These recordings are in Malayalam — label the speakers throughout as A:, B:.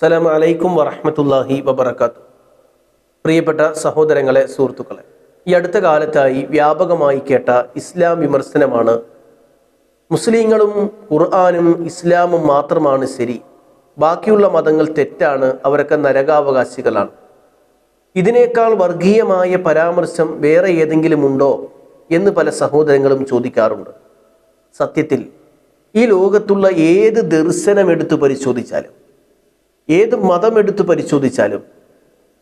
A: അസ്സലാമു അലൈക്കും വറഹമത്തല്ലാഹി വബറകാത്ത് പ്രിയപ്പെട്ട സഹോദരങ്ങളെ സുഹൃത്തുക്കളെ ഈ അടുത്ത കാലത്തായി വ്യാപകമായി കേട്ട ഇസ്ലാം വിമർശനമാണ് മുസ്ലിങ്ങളും ഖുർആാനും ഇസ്ലാമും മാത്രമാണ് ശരി. ബാക്കിയുള്ള മതങ്ങൾ തെറ്റാണ് അവരൊക്കെ നരകാവകാശികളാണ്. ഇതിനേക്കാൾ വർഗീയമായ പരാമർശം വേറെ ഏതെങ്കിലും ഉണ്ടോ എന്ന് പല സഹോദരങ്ങളും ചോദിക്കാറുണ്ട്. സത്യത്തിൽ ഈ ലോകത്തുള്ള ഏത് ദർശനം എടുത്തു പരിശോധിച്ചാലും ഏത് മതം എടുത്തു പരിശോധിച്ചാലും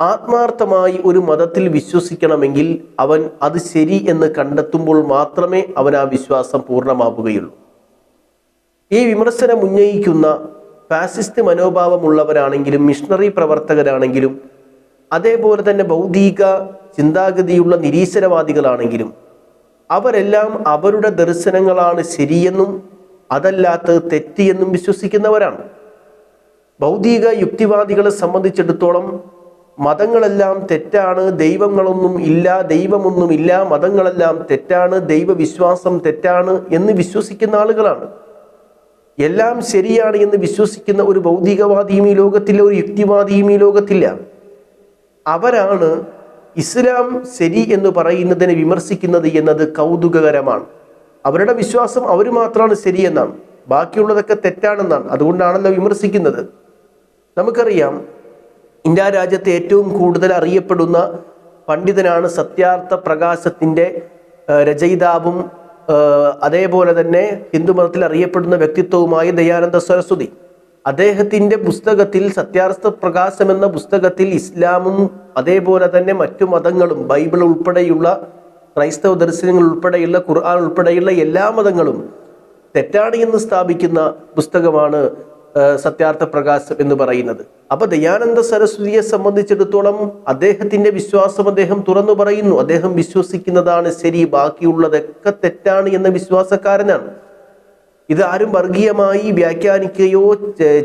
A: ആത്മാർത്ഥമായി ഒരു മതത്തിൽ വിശ്വസിക്കണമെങ്കിൽ അവൻ അത് ശരി എന്ന് കണ്ടെത്തുമ്പോൾ മാത്രമേ അവൻ ആ വിശ്വാസം പൂർണമാവുകയുള്ളൂ. ഈ വിമർശനം ഉന്നയിക്കുന്ന ഫാസിസ്റ്റ് മനോഭാവമുള്ളവരാണെങ്കിലും മിഷണറി പ്രവർത്തകരാണെങ്കിലും അതേപോലെ തന്നെ ഭൗതിക ചിന്താഗതിയുള്ള നിരീശ്വരവാദികളാണെങ്കിലും അവരെല്ലാം അവരുടെ ദർശനങ്ങളാണ് ശരിയെന്നും അതല്ലാത്തത് തെറ്റിയെന്നും വിശ്വസിക്കുന്നവരാണ്. ഭൗതിക യുക്തിവാദികളെ സംബന്ധിച്ചിടത്തോളം മതങ്ങളെല്ലാം തെറ്റാണ് ദൈവങ്ങളൊന്നും ഇല്ല ദൈവമൊന്നും ഇല്ല മതങ്ങളെല്ലാം തെറ്റാണ് ദൈവവിശ്വാസം തെറ്റാണ് എന്ന് വിശ്വസിക്കുന്ന ആളുകളാണ്. എല്ലാം ശരിയാണ് എന്ന് വിശ്വസിക്കുന്ന ഒരു ഭൗതികവാദിയും ഈ ലോകത്തില്ല ഒരു യുക്തിവാദിയും ഈ ലോകത്തില്ല. അവരാണ് ഇസ്ലാം ശരി എന്ന് പറയുന്നതിനെ വിമർശിക്കുന്നത് എന്നത് കൗതുകകരമാണ്. അവരുടെ വിശ്വാസം അവർ മാത്രമാണ് ശരിയെന്നാണ് ബാക്കിയുള്ളതൊക്കെ തെറ്റാണെന്നാണ്. അതുകൊണ്ടാണല്ലോ വിമർശിക്കുന്നത്. നമുക്കറിയാം ഇന്ത്യ രാജ്യത്തെ ഏറ്റവും കൂടുതൽ അറിയപ്പെടുന്ന പണ്ഡിതനാണ് സത്യാർത്ഥ പ്രകാശത്തിന്റെ രചയിതാവും അതേപോലെ തന്നെ ഹിന്ദുമതത്തിൽ അറിയപ്പെടുന്ന വ്യക്തിത്വവുമായ ദയാനന്ദ സരസ്വതി. അദ്ദേഹത്തിന്റെ പുസ്തകത്തിൽ സത്യാർത്ഥ പ്രകാശം എന്ന പുസ്തകത്തിൽ ഇസ്ലാമും അതേപോലെ തന്നെ മറ്റു മതങ്ങളും ബൈബിൾ ഉൾപ്പെടെയുള്ള ക്രൈസ്തവ ദർശനങ്ങൾ ഉൾപ്പെടെയുള്ള ഖുർആൻ ഉൾപ്പെടെയുള്ള എല്ലാ മതങ്ങളും തെറ്റാണ് എന്ന് സ്ഥാപിക്കുന്ന പുസ്തകമാണ് സത്യാർത്ഥ പ്രകാശം എന്ന് പറയുന്നത്. അപ്പൊ ദയാനന്ദ സരസ്വതിയെ സംബന്ധിച്ചിടത്തോളം അദ്ദേഹത്തിന്റെ വിശ്വാസം അദ്ദേഹം തുറന്നു പറയുന്നു. അദ്ദേഹം വിശ്വസിക്കുന്നതാണ് ശരി ബാക്കിയുള്ളതൊക്കെ തെറ്റാണ് എന്ന വിശ്വാസക്കാരനാണ്. ഇത് ആരും വർഗീയമായി വ്യാഖ്യാനിക്കുകയോ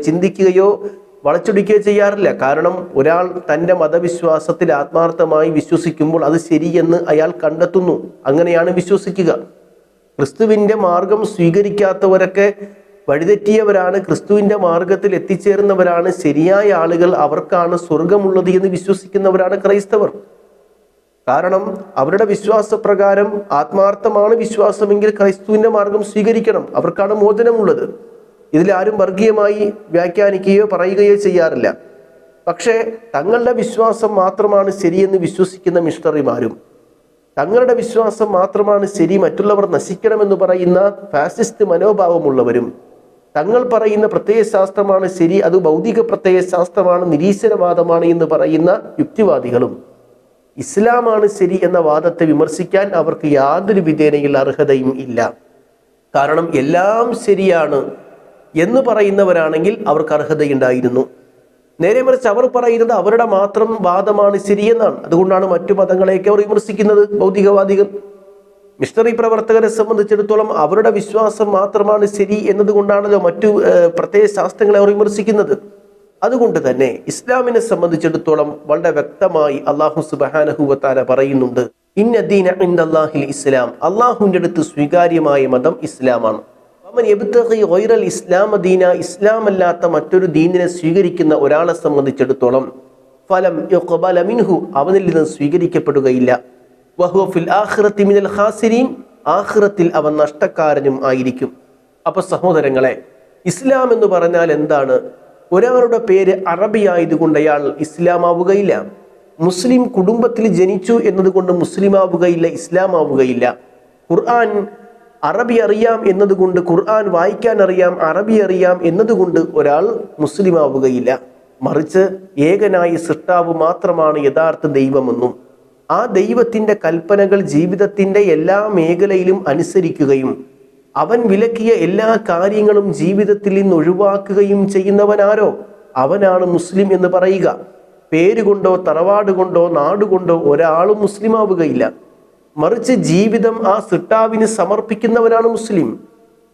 A: ചിന്തിക്കുകയോ വളച്ചൊടിക്കുകയോ ചെയ്യാറില്ല. കാരണം ഒരാൾ തന്റെ മതവിശ്വാസത്തിൽ ആത്മാർത്ഥമായി വിശ്വസിക്കുമ്പോൾ അത് ശരിയെന്ന് അയാൾ കണ്ടെത്തുന്നു. അങ്ങനെയാണ് വിശ്വസിക്കുക. ക്രിസ്തുവിന്റെ മാർഗം സ്വീകരിക്കാത്തവരൊക്കെ വഴിതെറ്റിയവരാണ് ക്രിസ്തുവിന്റെ മാർഗത്തിൽ എത്തിച്ചേർന്നവരാണ് ശരിയായ ആളുകൾ അവർക്കാണ് സ്വർഗമുള്ളത് എന്ന് വിശ്വസിക്കുന്നവരാണ് ക്രൈസ്തവർ. കാരണം അവരുടെ വിശ്വാസപ്രകാരം ആത്മാർത്ഥമാണ് വിശ്വാസമെങ്കിൽ ക്രൈസ്തുവിന്റെ മാർഗം സ്വീകരിക്കണം. അവർക്കാണ് മോചനമുള്ളത്. ആരും വർഗീയമായി വ്യാഖ്യാനിക്കുകയോ പറയുകയോ ചെയ്യാറില്ല. പക്ഷേ തങ്ങളുടെ വിശ്വാസം മാത്രമാണ് ശരിയെന്ന് വിശ്വസിക്കുന്ന മിഷണറിമാരും തങ്ങളുടെ വിശ്വാസം മാത്രമാണ് ശരി മറ്റുള്ളവർ നശിക്കണമെന്ന് പറയുന്ന ഫാസിസ്റ്റ് മനോഭാവമുള്ളവരും തങ്ങൾ പറയുന്ന പ്രത്യയശാസ്ത്രമാണ് ശരി അത് ഭൗതിക പ്രത്യയശാസ്ത്രമാണ് നിരീശ്വരവാദമാണ് എന്ന് പറയുന്ന യുക്തിവാദികളും. ഇസ്ലാമാണ് ശരി എന്ന വാദത്തെ വിമർശിക്കാൻ അവർക്ക് യാതൊരു വിധേനയുള്ള അർഹതയും ഇല്ല. കാരണം എല്ലാം ശരിയാണ് എന്ന് പറയുന്നവരാണെങ്കിൽ അവർക്ക് അർഹതയുണ്ടായിരുന്നു. നേരെ മറിച്ച് അവർ പറയുന്നത് അവരുടെ മാത്രം വാദമാണ് ശരിയെന്നാണ് അതുകൊണ്ടാണ് മറ്റു മതങ്ങളെയൊക്കെ അവർ വിമർശിക്കുന്നത് ഭൗതികവാദികൾ. മിഷണറി പ്രവർത്തകരെ സംബന്ധിച്ചിടത്തോളം അവരുടെ വിശ്വാസം മാത്രമാണ് ശരി എന്നതുകൊണ്ടാണല്ലോ മറ്റു പ്രത്യേക ശാസ്ത്രങ്ങളെ അവർ വിമർശിക്കുന്നത്. അതുകൊണ്ട് തന്നെ ഇസ്ലാമിനെ സംബന്ധിച്ചിടത്തോളം വളരെ വ്യക്തമായി അള്ളാഹു സുബാനഹുവത്താല പറയുന്നുണ്ട് ഇന്നദീന ഇന്ദാഹിൽ ഇസ്ലാം. അള്ളാഹുവിന്റെ അടുത്ത് സ്വീകാര്യമായ മതം ഇസ്ലാമാണ്. അവൻ ഇസ്ലാമ ദീന ഇസ്ലാം അല്ലാത്ത മറ്റൊരു ദീനിനെ സ്വീകരിക്കുന്ന ഒരാളെ സംബന്ധിച്ചിടത്തോളം ഫലം മിൻഹു അവനിൽ നിന്ന് സ്വീകരിക്കപ്പെടുകയില്ല. മിനൽ ഖാസിരീൻ ആഖിറത്തിൽ അവൻ നഷ്ടക്കാരനും ആയിരിക്കും. അപ്പൊ സഹോദരങ്ങളെ ഇസ്ലാം എന്ന് പറഞ്ഞാൽ എന്താണ്? ഒരാളുടെ പേര് അറബി ആയതുകൊണ്ട് അയാൾ ഇസ്ലാം ആവുകയില്ല മുസ്ലിം കുടുംബത്തിൽ ജനിച്ചു എന്നതുകൊണ്ട് മുസ്ലിം ആവുകയില്ല ഇസ്ലാം ആവുകയില്ല ഖുർആൻ അറബി അറിയാം എന്നതുകൊണ്ട് ഖുർആൻ വായിക്കാൻ അറിയാം അറബി അറിയാം എന്നതുകൊണ്ട് ഒരാൾ മുസ്ലിം ആവുകയില്ല മറിച്ച് ഏകനായി സൃഷ്ടാവ് മാത്രമാണ് യഥാർത്ഥ ദൈവമെന്നും. ആ ദൈവത്തിന്റെ കൽപ്പനകൾ ജീവിതത്തിന്റെ എല്ലാ മേഖലയിലും അനുസരിക്കുകയും അവൻ വിലക്കിയ എല്ലാ കാര്യങ്ങളും ജീവിതത്തിൽ നിന്ന് ഒഴിവാക്കുകയും ചെയ്യുന്നവനാരോ? അവനാണ് മുസ്ലിം എന്ന് പറയുക. പേരുകൊണ്ടോ തറവാട് കൊണ്ടോ നാടുകൊണ്ടോ ഒരാളും മുസ്ലിം ആവുകയില്ല. മറിച്ച് ജീവിതം ആ സിട്ടാവിന് സമർപ്പിക്കുന്നവനാണ് മുസ്ലിം.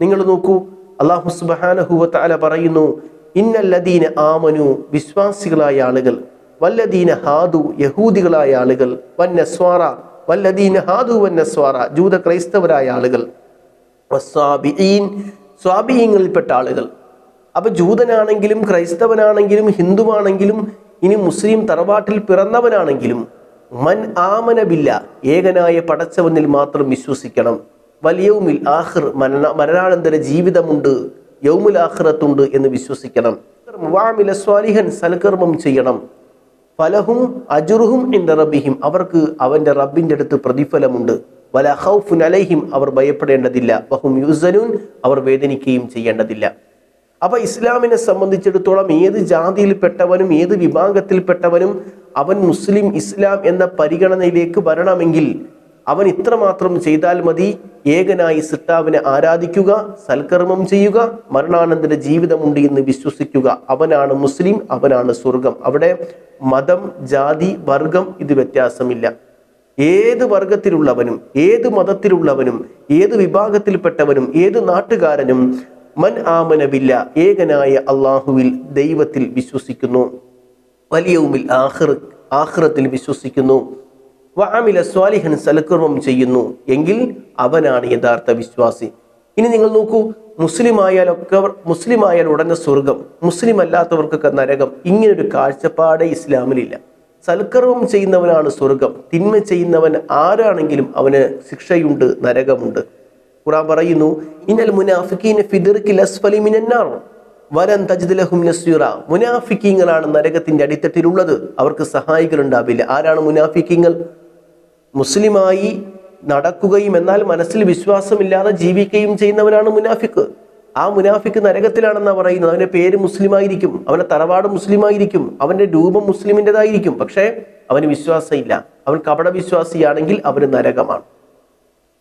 A: നിങ്ങൾ നോക്കൂ അള്ളാഹു സുബാനഹുവ പറയുന്നു ഇന്നല്ലദീന ആമനു വിശ്വാസികളായ ആളുകൾ. വല്ലദീന ഹാദു യഹൂദികളായ ആളുകൾ വന്നസ്വാറ വല്ലദീന ഹാദു വന്നസ്വാറ ജൂത ക്രൈസ്തവരായ ആളുകൾ സ്വാബിയങ്ങളിൽപ്പെട്ട ആളുകൾ. അപ്പൊ ജൂതനാണെങ്കിലും ക്രൈസ്തവനാണെങ്കിലും ഹിന്ദുവാണെങ്കിലും ഇനി മുസ്ലിം തറവാട്ടിൽ പിറന്നവനാണെങ്കിലും മൻ ആമനബില്ല ഏകനായ പടച്ചവനിൽ മാത്രം വിശ്വസിക്കണം. വലിയവുമിൽ ആഹിർ മരണ മരണാനന്തര ജീവിതമുണ്ട് യൗമുൽ ആഹ്റത്തുണ്ട് എന്ന് വിശ്വസിക്കണം. വാമില സ്വാലിഹൻ സൽക്കർമ്മം ചെയ്യണം. ഫലഹും അജുറുഹും എന്റെ റബ്ബിഹിം. അവർക്ക് അവന്റെ റബ്ബിന്റെ അടുത്ത് പ്രതിഫലമുണ്ട്. വല ഹൗഫുൻ അലൈഹിം അവർ ഭയപ്പെടേണ്ടതില്ല. വഹും യുസനൂൻ അവർ വേദനിക്കുകയും ചെയ്യേണ്ടതില്ല. അപ്പൊ ഇസ്ലാമിനെ സംബന്ധിച്ചിടത്തോളം ഏത് ജാതിയിൽപ്പെട്ടവനും ഏത് വിഭാഗത്തിൽപ്പെട്ടവനും അവൻ മുസ്ലിം ഇസ്ലാം എന്ന പരിഗണനയിലേക്ക് വരണമെങ്കിൽ അവൻ ഇത്രമാത്രം ചെയ്താൽ മതി. ഏകനായി സിട്ടാവിനെ ആരാധിക്കുക സൽക്കർമ്മം ചെയ്യുക മരണാനന്തര ജീവിതമുണ്ട് എന്ന് വിശ്വസിക്കുക. അവനാണ് മുസ്ലിം അവനാണ് സ്വർഗം. അവിടെ മതം ജാതി വർഗം ഇത് വ്യത്യാസമില്ല. ഏത് വർഗത്തിലുള്ളവനും ഏത് മതത്തിലുള്ളവനും ഏത് വിഭാഗത്തിൽപ്പെട്ടവനും ഏത് നാട്ടുകാരനും മൻ ആമനവില്ല ഏകനായ അള്ളാഹുവിൽ ദൈവത്തിൽ വിശ്വസിക്കുന്നു. വലിയവുമിൽ ആഹ്റ ആഹ്റത്തിൽ വിശ്വസിക്കുന്നു. വാമില സ്വാലിഹൻ സൽക്കർമ്മം ചെയ്യുന്നു എങ്കിൽ അവനാണ് യഥാർത്ഥ വിശ്വാസി. ഇനി നിങ്ങൾ നോക്കൂ മുസ്ലിം ആയാലൊക്കെ മുസ്ലിം ആയാൽ ഉടനെ സ്വർഗം മുസ്ലിം അല്ലാത്തവർക്കൊക്കെ നരകം ഇങ്ങനൊരു കാഴ്ചപ്പാട് ഇസ്ലാമിലില്ല. സൽക്കർമ്മം ചെയ്യുന്നവനാണ് സ്വർഗം തിന്മ ചെയ്യുന്നവൻ ആരാണെങ്കിലും അവന് ശിക്ഷയുണ്ട് നരകമുണ്ട്. ഖുറാൻ പറയുന്നു ഇന്നൽ മുനാഫിക്കീന ഫിദിർക്കിൽ അസ്ഫലി മിനന്നാർ വലം തജ്ദലഹും നസ്യൂറ മുനാഫിക്കീങ്ങളാണ് നരകത്തിന്റെ അടിത്തട്ടിലുള്ളത്. അവർക്ക് സഹായികൾ ഉണ്ടാവില്ല ആരാണ് മുനാഫിക്കീങ്ങൾ മുസ്ലിമായി നടക്കുകയും എന്നാൽ മനസ്സിൽ വിശ്വാസമില്ലാതെ ജീവിക്കുകയും ചെയ്യുന്നവനാണ് മുനാഫിക്ക്. ആ മുനാഫിക്ക് നരകത്തിലാണെന്നാണ് പറയുന്നത്. അവന്റെ പേര് മുസ്ലിമായിരിക്കും. അവന്റെ തറവാട് മുസ്ലിമായിരിക്കും. അവന്റെ രൂപം മുസ്ലിമിന്റെതായിരിക്കും. പക്ഷേ അവന് വിശ്വാസമില്ല. അവൻ കപട വിശ്വാസിയാണെങ്കിൽ അവന് നരകമാണ്.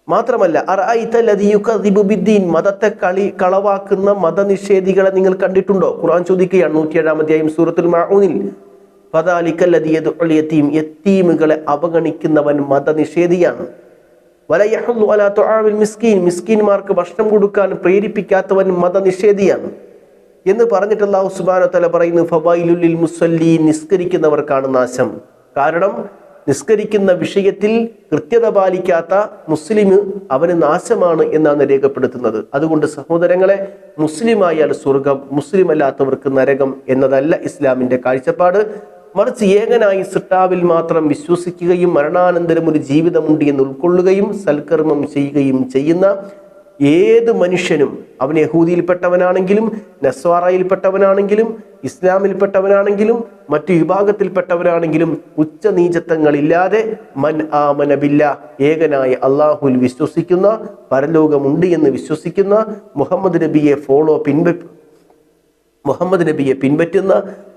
A: മാത്രമല്ല അറൈത്തലീൻ മതത്തെ കളി കളവാക്കുന്ന മതനിഷേധികളെ നിങ്ങൾ കണ്ടിട്ടുണ്ടോ? ഖുർആൻ ചോദിക്കുകയാണ് നൂറ്റിയേഴാം അധ്യായം സൂറത്തുൽ മാഊനിൽ യത്തീം യത്തീമുകളെ അവഗണിക്കുന്നവൻ മതനിഷേധിയാണ്. വലയഹുന്നു അലാ മിസ്കീൻ മിസ്കീന്മാർക്ക് ഭക്ഷണം കൊടുക്കാൻ പ്രേരിപ്പിക്കാത്തവൻ മതനിഷേധിയാണ്. എന്ന് പറഞ്ഞിട്ട് അല്ലാഹു സുബ്ഹാനഹു വ പറയുന്നു ഫവൈലുൽ മുസല്ലീൻ നിസ്കരിക്കുന്നവർക്കാണ് നാശം. കാരണം നിസ്കരിക്കുന്ന വിഷയത്തിൽ കൃത്യത പാലിക്കാത്ത മുസ്ലിം അവന് നാശമാണ് എന്നാണ് രേഖപ്പെടുത്തുന്നത്. അതുകൊണ്ട് സഹോദരങ്ങളെ മുസ്ലിമായാൽ സ്വർഗം മുസ്ലിം അല്ലാത്തവർക്ക് നരകം എന്നതല്ല ഇസ്ലാമിന്റെ കാഴ്ചപ്പാട്. മറിച്ച് ഏകനായി സിട്ടാവിൽ മാത്രം വിശ്വസിക്കുകയും മരണാനന്തരം ഒരു ജീവിതമുണ്ട് എന്ന് ഉൾക്കൊള്ളുകയും സൽക്കർമ്മം ചെയ്യുകയും ചെയ്യുന്ന ഏത് മനുഷ്യനും അവൻ യഹൂദിയിൽപ്പെട്ടവനാണെങ്കിലും നസ്വാറയിൽപ്പെട്ടവനാണെങ്കിലും ഇസ്ലാമിൽപ്പെട്ടവനാണെങ്കിലും മറ്റു വിഭാഗത്തിൽപ്പെട്ടവനാണെങ്കിലും ഉച്ചനീചത്വങ്ങളില്ലാതെ മൻ ആമനബില്ല ഏകനായ അള്ളാഹുൽ വിശ്വസിക്കുന്ന പരലോകമുണ്ട് എന്ന് വിശ്വസിക്കുന്ന മുഹമ്മദ് നബിയെ ഫോളോ പിൻവ മുഹമ്മദ് നബിയെ പിൻപറ്റുന്ന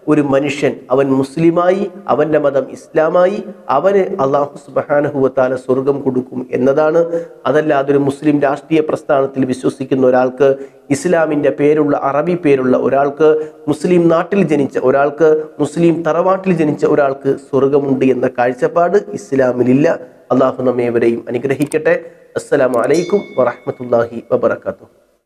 A: ഒരു മനുഷ്യൻ അവൻ മുസ്ലിമായി അവന്റെ മതം ഇസ്ലാമായി അവന് അള്ളാഹു സുബാനഹുവത്താല സ്വർഗം കൊടുക്കും എന്നതാണ്. അതല്ലാതെ ഒരു മുസ്ലിം രാഷ്ട്രീയ പ്രസ്ഥാനത്തിൽ വിശ്വസിക്കുന്ന ഒരാൾക്ക് ഇസ്ലാമിന്റെ പേരുള്ള അറബി പേരുള്ള ഒരാൾക്ക് മുസ്ലിം നാട്ടിൽ ജനിച്ച ഒരാൾക്ക് മുസ്ലിം തറവാട്ടിൽ ജനിച്ച ഒരാൾക്ക് സ്വർഗമുണ്ട് എന്ന കാഴ്ചപ്പാട് ഇസ്ലാമിലില്ല. അള്ളാഹു നമ്മേവരെയും അനുഗ്രഹിക്കട്ടെ. അസ്സലാമു അലൈക്കും വറഹ്മത്തുള്ളാഹി വബറകാതുഹു.